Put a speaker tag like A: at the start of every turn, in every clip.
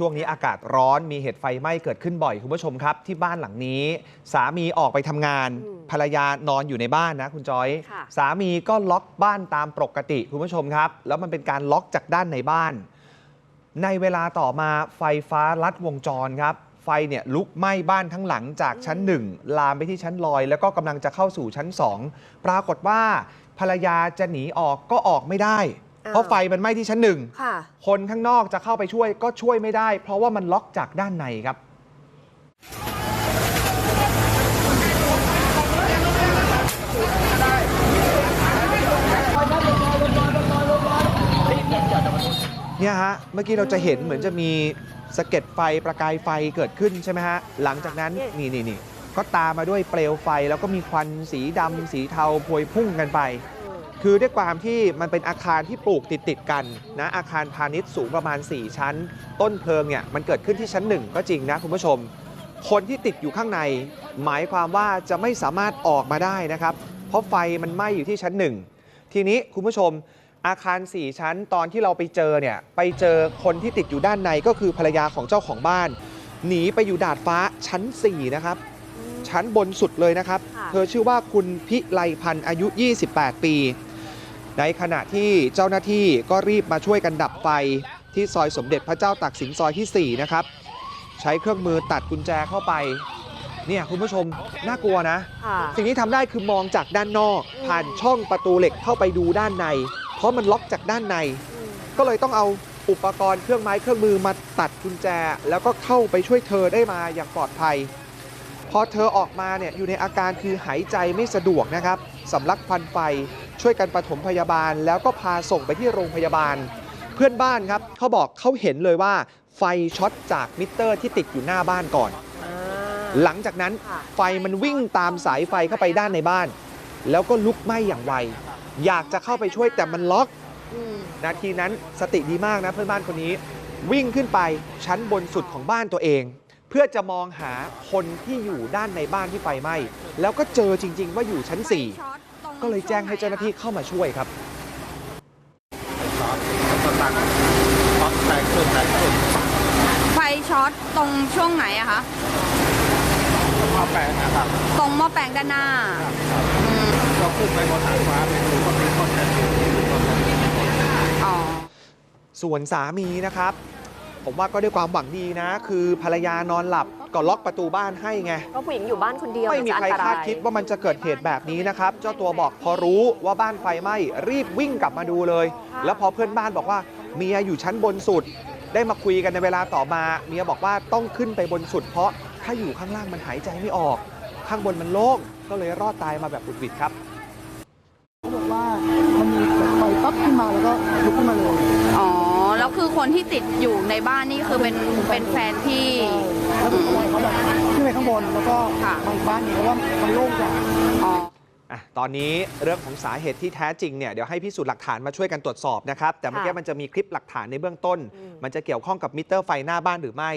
A: ช่วงนี้อากาศร้อนมีเหตุไฟไหม้เกิดขึ้นบ่อยคุณผู้ชมครับ ที่บ้านหลังนี้ สามีออกไปทำงาน
B: อืม
A: ภรรยานอนอยู่ในบ้านนะคุณจอย
B: ค่ะ
A: สามีก็ล็อกบ้านตามปกติคุณผู้ชมครับ แล้วมันเป็นการล็อกจากด้านในบ้าน ในเวลาต่อมาไฟฟ้าลัดวงจรครับ ไฟเนี่ยลุกไหม้บ้านทั้งหลังจากชั้นหนึ่งลามไปที่ชั้นลอย แล้วก็กำลังจะเข้าสู่ชั้นสองปรากฏว่าภรรยาจะหนีออกก็ออกไม่ได้ เพราะ
B: อ้าว
A: ไฟมันไหม้ที่ชั้นหนึ่ง
B: ค่ะ
A: คนข้างนอกจะเข้าไปช่วยก็ช่วยไม่ได้ เพราะว่ามันล็อกจากด้านในครับเนี่ยฮะ เมื่อกี้เราจะเห็นเหมือนจะมีสะเก็ดไฟประกายไฟเกิดขึ้นใช่ไหมฮะ หลังจากนั้นนี่นี่นี่ก็ตามมาด้วยเปลวไฟแล้วก็มีควันสีดำสีเทาพวยพุ่งกันไป คือด้วยความที่มันเป็นอาคารที่ปลูกติดติดๆกันนะอาคารพาณิชย์สูงประมาณ 4 ชั้น ต้นเพลิงเนี่ยมันเกิดขึ้นที่ชั้นหนึ่งก็จริงนะคุณผู้ชม คนที่ติดอยู่ข้างใน หมายความว่าจะไม่สามารถออกมาได้นะครับ เพราะไฟมันไหม้อยู่ที่ชั้นหนึ่งทีนี้คุณผู้ชมอาคาร 4 ชั้นตอนที่เราไปเจอเนี่ยไปเจอคนที่ติดอยู่ด้านในก็คือภรรยาของเจ้าของบ้าน หนีไปอยู่ดาดฟ้าชั้น 4 นะครับ ชั้นบนสุดเลยนะครับ
B: ค่ะ
A: เธอชื่อว่าคุณพิไลพันธ์อายุ 28 ปี ในขณะที่เจ้าหน้าที่ก็รีบมาช่วยกันดับไฟที่ซอยสมเด็จพระเจ้าตากสินซอยที่ 4 นะครับ ใช้เครื่องมือตัดกุญแจเข้าไป เนี่ยคุณผู้ชมน่ากลัวนะ
B: ค่ะ
A: สิ่งที่ทำได้คือมองจากด้านนอก ผ่านช่องประตูเหล็กเข้าไปดูด้านใน เพราะมันล็อกจากด้านใน ก็เลยต้องเอาอุปกรณ์เครื่องไม้เครื่องมือมาตัดกุญแจ แล้วก็เข้าไปช่วยเธอได้มาอย่างปลอดภัย พอเธอออกมาเนี่ยอยู่ในอาการคือหายใจไม่สะดวกนะครับ สำลักควันไฟ ช่วยกันปฐมพยาบาล แล้วก็พาส่งไปที่โรงพยาบาล เพื่อนบ้านครับเขาบอกเขาเห็นเลยว่า ไฟช็อตจากมิเตอร์ที่ติดอยู่หน้าบ้านก่อน
B: อ่า
A: หลังจากนั้น
B: ค่ะ
A: ไฟมันวิ่งตามสายไฟเข้าไปด้านในบ้าน แล้วก็ลุกไหม้อย่างไว อยากจะเข้าไปช่วยแต่มันล็อก
B: อืม
A: นาทีนั้นสติดีมากนะเพื่อนบ้านคนนี้ วิ่งขึ้นไปชั้นบนสุดของบ้านตัวเอง เพื่อจะมองหาคนที่อยู่ด้านในบ้านที่ไฟไหม้แล้วก็เจอจริง ๆ ว่าอยู่ชั้น 4 ก็เลยแจ้งให้เจ้าหน้าที่เข้ามาช่วยครับ
C: ช็อตแล้วก็ตั้งช็อตแรงขึ้นแรงขึ้น
D: ไฟช็อตตรงช่วงไหนอะคะ
C: ข้าวแปลงนะครับ
D: ตรงหม้อแปลงด้านหน้าอืม
C: ก็ขึ้นไปบนสายฟ้าไปดูว่ามีคนแทนอยู่ที่บน
D: อ๋อ
A: ส่วนสามีนะครับ ผมว่าก็ด้วยความหวังดีนะ คือภรรยานอนหลับก็ล็อกประตูบ้านให้ไง
B: ก็ผู้หญิงอยู่บ้านคนเดียว
A: ไม่มี
B: นจะ
A: ใคร
B: อันต
A: คาดคิดว่ามันจะเกิดเหตุแบบนี้นะครับ เจ้าตัวบอกพอรู้ว่าบ้านไฟไหม้รีบวิ่งกลับมาดูเลย แล้วพอเพื่อนบ้านบอกว่าเมียอยู่ชั้นบนสุด ได้มาคุยกันในเวลาต่อมาเมียบอกว่าต้องขึ้นไปบนสุด เพราะถ้าอยู่ข้างล่างมันหายใจไม่ออก ข้างบนมันโล่งก็เลยรอดตายมาแบบบุดหวิดครับ
E: เขาบอกว่ามันมีไฟปั๊บขึ้นมาแล้วก็ลุกขึ้นมาเลย
D: อ๋อแล้ว คือคนที่ติดอยู่ในบ้านนี่คือเป็นเป็นแฟนที่
E: แล้วผมก็เลยเขาแบบขึ้นไปข้างบนแล้วก็
D: ค่ะ
E: บางบ้านเนี่ยเพราะว่ามันโล่งกว่า
D: อ๋อ
A: อะตอนนี้เรื่องของสาเหตุที่แท้จริงเนี่ยเดี๋ยวให้พิสูจน์หลักฐานมาช่วยกันตรวจสอบนะครับ แต่เมื่อกี้มันจะมีคลิปหลักฐานในเบื้องต้น มันจะเกี่ยวข้องกับมิเตอร์ไฟหน้าบ้านหรือไม่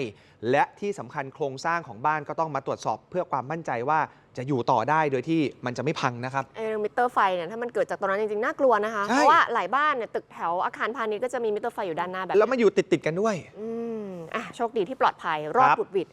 A: และที่สำคัญโครงสร้างของบ้านก็ต้องมาตรวจสอบ เพื่อความมั่นใจว่าจะอยู่ต่อได้โดยที่มันจะไม่พังนะครับ
B: เออ มิเตอร์ไฟเนี่ยถ้ามันเกิดจากตรงนั้นจริงๆน่ากลัวนะคะ
A: ใช่
B: เพราะว่าหลายบ้านเนี่ยตึกแถวอาคารพาณิชย์ก็จะมีมิเตอร์ไฟอยู่ด้านหน้าแบบ
A: แล้วมาอยู่ติดๆกันด้วย
B: อืมอะโชคดีที่ปลอดภัยรอด
A: ครับ
B: บุดหวิด